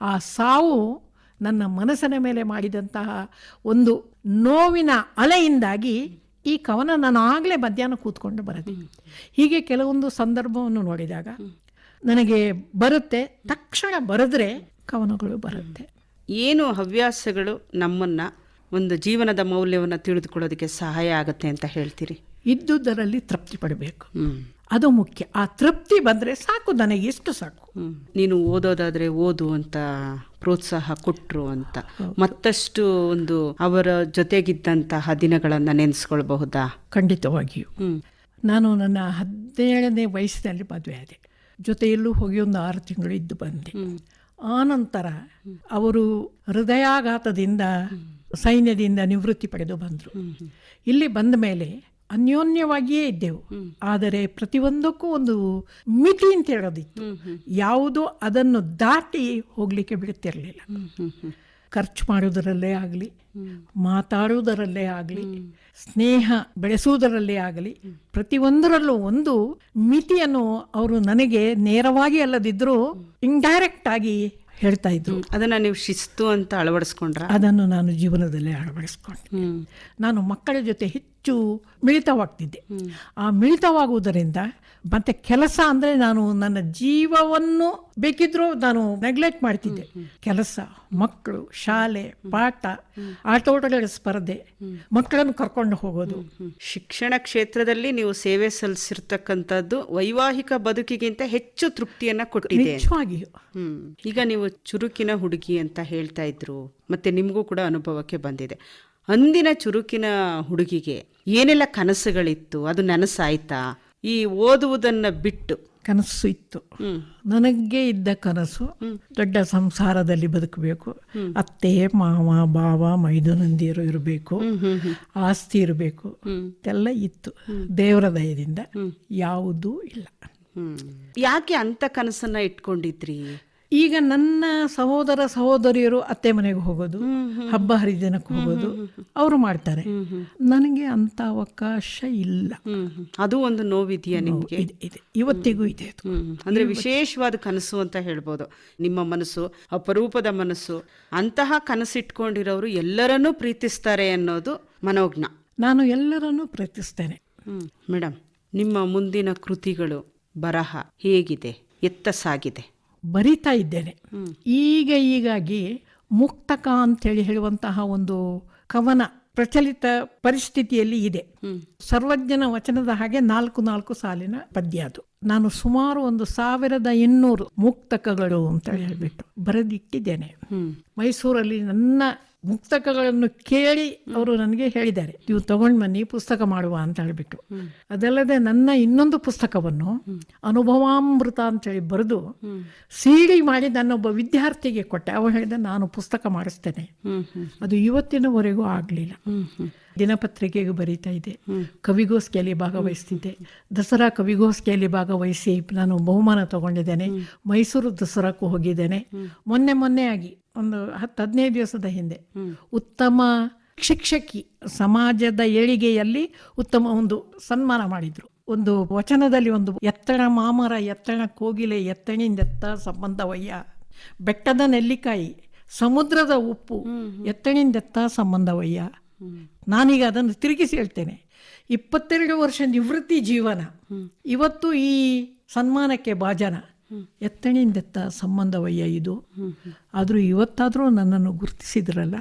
ಆ ಸಾವು ನನ್ನ ಮನಸ್ಸಿನ ಮೇಲೆ ಮಾಡಿದಂತಹ ಒಂದು ನೋವಿನ ಅಲೆಯಿಂದಾಗಿ ಈ ಕವನ ನಾನು ಆಗಲೇ ಮಧ್ಯಾಹ್ನ ಕೂತ್ಕೊಂಡು ಬರದೆ ಹೀಗೆ ಕೆಲವೊಂದು ಸಂದರ್ಭವನ್ನು ನೋಡಿದಾಗ ನನಗೆ ಬರುತ್ತೆ. ತಕ್ಷಣ ಬರೆದ್ರೆ ಕವನಗಳು ಬರುತ್ತೆ. ಏನು ಹವ್ಯಾಸಗಳು ನಮ್ಮನ್ನ ಒಂದು ಜೀವನದ ಮೌಲ್ಯವನ್ನು ತಿಳಿದುಕೊಳ್ಳೋದಕ್ಕೆ ಸಹಾಯ ಆಗುತ್ತೆ ಅಂತ ಹೇಳ್ತೀರಿ? ಇದ್ದುದರಲ್ಲಿ ತೃಪ್ತಿ ಪಡಬೇಕು. ಅದು ಮುಖ್ಯ. ಆ ತೃಪ್ತಿ ಬಂದರೆ ಸಾಕು ನನಗೆ ಎಷ್ಟು ಸಾಕು? ನೀನು ಓದೋದಾದರೆ ಓದು ಅಂತ ಪ್ರೋತ್ಸಾಹ ಕೊಟ್ಟರು ಅಂತ. ಮತ್ತಷ್ಟು ಒಂದು ಅವರ ಜೊತೆಗಿದ್ದಂತಹ ದಿನಗಳನ್ನು ನೆನೆಸ್ಕೊಳ್ಬಹುದಾ? ಖಂಡಿತವಾಗಿಯೂ. ನಾನು ನನ್ನ ಹದಿನೇಳನೇ ವಯಸ್ಸಿನಲ್ಲಿ ಮದುವೆ ಆದೆ. ಜೊತೆಯಲ್ಲೂ ಹೋಗಿ ಒಂದು ಆರು ತಿಂಗಳು ಇದ್ದು ಬಂದೆ. ಆನಂತರ ಅವರು ಹೃದಯಾಘಾತದಿಂದ ಸೈನ್ಯದಿಂದ ನಿವೃತ್ತಿ ಪಡೆದು ಬಂದರು. ಇಲ್ಲಿ ಬಂದ ಮೇಲೆ ಅನ್ಯೋನ್ಯವಾಗಿಯೇ ಇದ್ದೆವು. ಆದರೆ ಪ್ರತಿಯೊಂದಕ್ಕೂ ಒಂದು ಮಿತಿ ಅಂತ ಹೇಳೋದಿತ್ತು. ಯಾವುದು ಅದನ್ನು ದಾಟಿ ಹೋಗ್ಲಿಕ್ಕೆ ಬಿಡುತ್ತಿರಲಿಲ್ಲ. ಖರ್ಚು ಮಾಡುವುದರಲ್ಲೇ ಆಗಲಿ ಮಾತಾಡುವುದರಲ್ಲೇ ಆಗಲಿ ಸ್ನೇಹ ಬೆಳೆಸುವುದರಲ್ಲೇ ಆಗಲಿ ಪ್ರತಿಯೊಂದರಲ್ಲೂ ಒಂದು ಮಿತಿಯನ್ನು ಅವರು ನನಗೆ ನೇರವಾಗಿ ಅಲ್ಲದಿದ್ದರೂ ಇಂಡೈರೆಕ್ಟ್ ಆಗಿ ಹೇಳ್ತಾ ಇದ್ರು. ಅದನ್ನು ನೀವು ಶಿಸ್ತು ಅಂತ ಅಳವಡಿಸ್ಕೊಂಡ್ರೆ? ಅದನ್ನು ನಾನು ಜೀವನದಲ್ಲೇ ಅಳವಡಿಸ್ಕೊಂಡೆ. ನಾನು ಮಕ್ಕಳ ಜೊತೆ ಹೆಚ್ಚು ಮಿಳಿತವಾಗ್ತಿದ್ದೆ. ಆ ಮಿಳಿತವಾಗುವುದರಿಂದ ಮತ್ತೆ ಕೆಲಸ ಅಂದರೆ ನಾನು ನನ್ನ ಜೀವವನ್ನು ಬೇಕಿದ್ರೂ ನಾನು ನೆಗ್ಲೆಕ್ಟ್ ಮಾಡ್ತಿದ್ದೆ. ಕೆಲಸ ಮಕ್ಕಳು ಶಾಲೆ ಪಾಠ ಆಟೋಟಗಳ ಸ್ಪರ್ಧೆ ಮಕ್ಕಳನ್ನು ಕರ್ಕೊಂಡು ಹೋಗೋದು. ಶಿಕ್ಷಣ ಕ್ಷೇತ್ರದಲ್ಲಿ ನೀವು ಸೇವೆ ಸಲ್ಲಿಸಿರ್ತಕ್ಕಂಥದ್ದು ವೈವಾಹಿಕ ಬದುಕಿಗಿಂತ ಹೆಚ್ಚು ತೃಪ್ತಿಯನ್ನ ಕೊಟ್ಟಿದೆ. ನಿಜವಾಗಿಯೂ ಈಗ ನೀವು ಚುರುಕಿನ ಹುಡುಗಿ ಅಂತ ಹೇಳ್ತಾ ಇದ್ರು ಮತ್ತೆ ನಿಮಗೂ ಕೂಡ ಅನುಭವಕ್ಕೆ ಬಂದಿದೆ. ಅಂದಿನ ಚುರುಕಿನ ಹುಡುಗಿಗೆ ಏನೆಲ್ಲ ಕನಸುಗಳಿತ್ತು? ಅದು ನನಸಾಯ್ತಾ? ಈ ಓದುವುದನ್ನ ಬಿಟ್ಟು. ಕನಸು ಇತ್ತು. ನನಗೆ ಇದ್ದ ಕನಸು ದೊಡ್ಡ ಸಂಸಾರದಲ್ಲಿ ಬದುಕಬೇಕು. ಅತ್ತೆ ಮಾವ ಬಾವ ಮೈದುನಂದಿಯರು ಇರಬೇಕು. ಆಸ್ತಿ ಇರಬೇಕು. ಎಲ್ಲ ಇತ್ತು. ದೇವರ ದಯದಿಂದ ಯಾವುದೂ ಇಲ್ಲ. ಯಾಕೆ ಅಂತ ಕನಸನ್ನ ಇಟ್ಕೊಂಡಿದ್ರಿ? ಈಗ ನನ್ನ ಸಹೋದರ ಸಹೋದರಿಯರು ಅತ್ತೆ ಮನೆಗೆ ಹೋಗೋದು ಹಬ್ಬ ಹರಿದಿನಕ್ಕೆ ಹೋಗೋದು ಅವರು ಮಾಡ್ತಾರೆ. ನನಗೆ ಅಂತ ಅವಕಾಶ ಇಲ್ಲ. ಅದು ಒಂದು ನೋವಿದೆಯಾ ನಿಮಗೆ? ಇದೆ ಇವತ್ತಿಗೂ ಇದೆ ಅದು. ಅಂದ್ರೆ ವಿಶೇಷವಾದ ಕನಸು ಅಂತ ಹೇಳ್ಬೋದು. ನಿಮ್ಮ ಮನಸ್ಸು ಅಪರೂಪದ ಮನಸ್ಸು ಅಂತಹ ಕನಸಿಟ್ಕೊಂಡಿರೋರು ಎಲ್ಲರನ್ನೂ ಪ್ರೀತಿಸ್ತಾರೆ ಅನ್ನೋದು ಮನೋಜ್ಞ. ನಾನು ಎಲ್ಲರನ್ನೂ ಪ್ರೀತಿಸ್ತೇನೆ. ಮೇಡಮ್ ನಿಮ್ಮ ಮುಂದಿನ ಕೃತಿಗಳು ಬರಹ ಹೇಗಿದೆ ಎತ್ತ ಸಾಗಿದೆ? ಬರಿತಾ ಇದ್ದೇನೆ. ಈಗ ಹೀಗಾಗಿ ಮುಕ್ತಕ ಅಂತೇಳಿ ಹೇಳುವಂತಹ ಒಂದು ಕವನ ಪ್ರಚಲಿತ ಪರಿಸ್ಥಿತಿಯಲ್ಲಿ ಇದೆ. ಸರ್ವಜ್ಞನ ವಚನದ ಹಾಗೆ ನಾಲ್ಕು ನಾಲ್ಕು ಸಾಲಿನ ಪದ್ಯ ಅದು. ನಾನು ಸುಮಾರು ಒಂದು ಸಾವಿರದ ಇನ್ನೂರು ಮುಕ್ತಕಗಳು ಅಂತ ಹೇಳ್ಬಿಟ್ಟು ಬರೆದಿಟ್ಟಿದ್ದೇನೆ. ಮೈಸೂರಲ್ಲಿ ನನ್ನ ಮುಕ್ತಕಗಳನ್ನು ಕೇಳಿ ಅವರು ನನಗೆ ಹೇಳಿದ್ದಾರೆ. ನೀವು ತಗೊಂಡು ಬನ್ನಿ ಪುಸ್ತಕ ಮಾಡುವ ಅಂತ ಹೇಳಿಬಿಟ್ಟು. ಅದಲ್ಲದೆ ನನ್ನ ಇನ್ನೊಂದು ಪುಸ್ತಕವನ್ನು ಅನುಭವಾಮೃತ ಅಂತೇಳಿ ಬರೆದು ಸೀಡಿ ಮಾಡಿ ನನ್ನೊಬ್ಬ ವಿದ್ಯಾರ್ಥಿಗೆ ಕೊಟ್ಟೆ. ಅವ ಹೇಳಿದ, ನಾನು ಪುಸ್ತಕ ಮಾಡಿಸ್ತೇನೆ. ಅದು ಇವತ್ತಿನವರೆಗೂ ಆಗಲಿಲ್ಲ. ದಿನಪತ್ರಿಕೆಗೆ ಬರೀತಾ ಇದ್ದೆ. ಕವಿಗೋಷ್ಠಿಯಲ್ಲಿ ಭಾಗವಹಿಸ್ತಿದ್ದೆ. ದಸರಾ ಕವಿಗೋಷ್ಠಿಯಲ್ಲಿ ಭಾಗವಹಿಸಿ ನಾನು ಬಹುಮಾನ ತಗೊಂಡಿದ್ದೇನೆ. ಮೈಸೂರು ದಸರಾಕ್ಕೂ ಹೋಗಿದ್ದೇನೆ. ಮೊನ್ನೆ ಮೊನ್ನೆ ಆಗಿ ಒಂದು ಹತ್ತು ಹದಿನೈದು ದಿವಸದ ಹಿಂದೆ ಉತ್ತಮ ಶಿಕ್ಷಕಿ ಸಮಾಜದ ಏಳಿಗೆಯಲ್ಲಿ ಉತ್ತಮ ಒಂದು ಸನ್ಮಾನ ಮಾಡಿದರು. ಒಂದು ವಚನದಲ್ಲಿ ಒಂದು ಎತ್ತಣ ಮಾಮರ ಎತ್ತಣ ಕೋಗಿಲೆ ಎತ್ತಣಿಂದೆತ್ತ ಸಂಬಂಧವಯ್ಯ ಬೆಟ್ಟದ ನೆಲ್ಲಿಕಾಯಿ ಸಮುದ್ರದ ಉಪ್ಪು ಎತ್ತಣಿಂದೆತ್ತ ಸಂಬಂಧವಯ್ಯ ನಾನೀಗ ಅದನ್ನು ತಿರುಗಿಸಿ ಹೇಳ್ತೇನೆ. ಇಪ್ಪತ್ತೆರಡು ವರ್ಷ ನಿವೃತ್ತಿ ಜೀವನ, ಇವತ್ತು ಈ ಸನ್ಮಾನಕ್ಕೆ ಭಾಜನ. ಎತ್ತಣಿಂದೆತ್ತ ಸಂಬಂಧವಯ್ಯ ಇದು. ಆದರೂ ಇವತ್ತಾದರೂ ನನ್ನನ್ನು ಗುರುತಿಸಿದ್ರಲ್ಲ?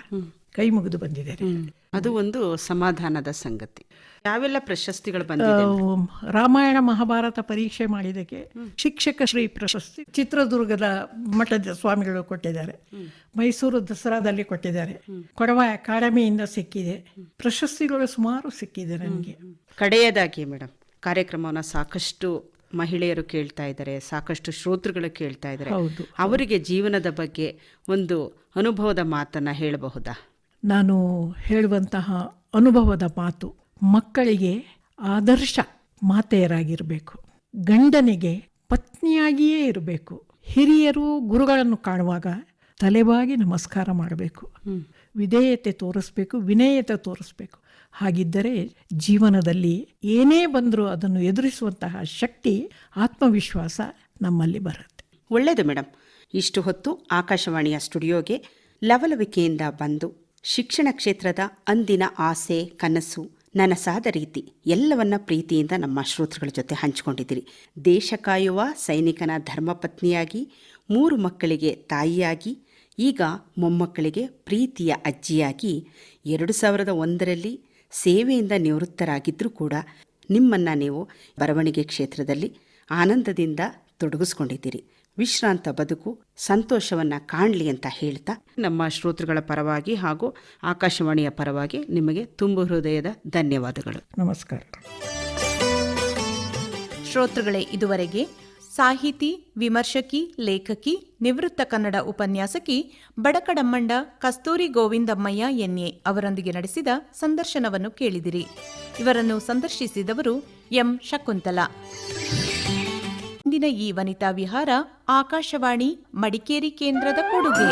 ಕೈ ಮುಗಿದು ಬಂದಿದ್ದೇನೆ ಅದು ಒಂದು ಸಮಾಧಾನದ ಸಂಗತಿ. ಯಾವೆಲ್ಲ ಪ್ರಶಸ್ತಿಗಳು ಬಂದಿದೆ ರಾಮಾಯಣ ಮಹಾಭಾರತ ಪರೀಕ್ಷೆ ಮಾಡಿದಕ್ಕೆ ಶಿಕ್ಷಕ ಶ್ರೀ ಪ್ರಶಸ್ತಿ ಚಿತ್ರದುರ್ಗದ ಮಠದ ಸ್ವಾಮಿಗಳು ಕೊಟ್ಟಿದ್ದಾರೆ. ಮೈಸೂರು ದಸರಾದಲ್ಲಿ ಕೊಟ್ಟಿದ್ದಾರೆ. ಕೊಡವ ಅಕಾಡೆಮಿಯಿಂದ ಸಿಕ್ಕಿದೆ. ಪ್ರಶಸ್ತಿಗಳು ಸುಮಾರು ಸಿಕ್ಕಿದೆ ನನಗೆ. ಕಡೆಯದಾಗಿ ಮೇಡಮ್ ಕಾರ್ಯಕ್ರಮವನ್ನು ಸಾಕಷ್ಟು ಮಹಿಳೆಯರು ಕೇಳ್ತಾ ಇದ್ದಾರೆ ಸಾಕಷ್ಟು ಶ್ರೋತೃಗಳು ಕೇಳ್ತಾ ಇದ್ದಾರೆ. ಅವರಿಗೆ ಜೀವನದ ಬಗ್ಗೆ ಒಂದು ಅನುಭವದ ಮಾತನ್ನ ಹೇಳಬಹುದಾ? ನಾನು ಹೇಳುವಂತಹ ಅನುಭವದ ಮಾತು ಮಕ್ಕಳಿಗೆ ಆದರ್ಶ ಮಾತೆಯರಾಗಿರಬೇಕು. ಗಂಡನಿಗೆ ಪತ್ನಿಯಾಗಿಯೇ ಇರಬೇಕು. ಹಿರಿಯರು ಗುರುಗಳನ್ನು ಕಾಣುವಾಗ ತಲೆಬಾಗಿ ನಮಸ್ಕಾರ ಮಾಡಬೇಕು. ವಿಧೇಯತೆ ತೋರಿಸ್ಬೇಕು ವಿನಯತೆ ತೋರಿಸ್ಬೇಕು. ಹಾಗಿದ್ದರೆ ಜೀವನದಲ್ಲಿ ಏನೇ ಬಂದರೂ ಅದನ್ನು ಎದುರಿಸುವಂತಹ ಶಕ್ತಿ ಆತ್ಮವಿಶ್ವಾಸ ನಮ್ಮಲ್ಲಿ ಬರುತ್ತೆ. ಒಳ್ಳೆಯದು ಮೇಡಮ್ ಇಷ್ಟು ಹೊತ್ತು ಆಕಾಶವಾಣಿಯ ಸ್ಟುಡಿಯೋಗೆ ಲವಲವಿಕೆಯಿಂದ ಬಂದು ಶಿಕ್ಷಣ ಕ್ಷೇತ್ರದ ಅಂದಿನ ಆಸೆ, ಕನಸು, ನನಸಾದ ರೀತಿ ಎಲ್ಲವನ್ನ ಪ್ರೀತಿಯಿಂದ ನಮ್ಮ ಶ್ರೋತೃಗಳ ಜೊತೆ ಹಂಚಿಕೊಂಡಿದ್ದೀರಿ. ದೇಶ ಕಾಯುವ ಸೈನಿಕನ ಧರ್ಮಪತ್ನಿಯಾಗಿ, ಮೂರು ಮಕ್ಕಳಿಗೆ ತಾಯಿಯಾಗಿ, ಈಗ ಮೊಮ್ಮಕ್ಕಳಿಗೆ ಪ್ರೀತಿಯ ಅಜ್ಜಿಯಾಗಿ ಎರಡು ಸಾವಿರದ ಒಂದರಲ್ಲಿ ಸೇವೆಯಿಂದ ನಿವೃತ್ತರಾಗಿದ್ದರೂ ಕೂಡ ನಿಮ್ಮನ್ನು ನೀವು ಬರವಣಿಗೆ ಕ್ಷೇತ್ರದಲ್ಲಿ ಆನಂದದಿಂದ ತೊಡಗಿಸ್ಕೊಂಡಿದ್ದೀರಿ. ವಿಶ್ರಾಂತ ಬದುಕು ಸಂತೋಷವನ್ನ ಕಾಣಲಿ ಅಂತ ಹೇಳ್ತಾ ನಮ್ಮ ಶ್ರೋತೃಗಳ ಪರವಾಗಿ ಹಾಗೂ ಆಕಾಶವಾಣಿಯ ಪರವಾಗಿ ನಿಮಗೆ ತುಂಬು ಹೃದಯದ ಧನ್ಯವಾದಗಳು. ನಮಸ್ಕಾರ. ಶ್ರೋತೃಗಳೇ ಇದುವರೆಗೆ ಸಾಹಿತಿ ವಿಮರ್ಶಕಿ ಲೇಖಕಿ ನಿವೃತ್ತ ಕನ್ನಡ ಉಪನ್ಯಾಸಕಿ ಬಡಕಡಮ್ಮಂಡ ಕಸ್ತೂರಿ ಗೋವಿಂದಮ್ಮಯ್ಯ ಎನ್ಎ ಅವರೊಂದಿಗೆ ನಡೆಸಿದ ಸಂದರ್ಶನವನ್ನು ಕೇಳಿದಿರಿ. ಇವರನ್ನು ಸಂದರ್ಶಿಸಿದವರು ಎಂ. ಶಕುಂತಲಾ. ಇಂದಿನ ಈ ವನಿತಾ ವಿಹಾರ ಆಕಾಶವಾಣಿ ಮಡಿಕೇರಿ ಕೇಂದ್ರದ ಕೊಡುಗೆ.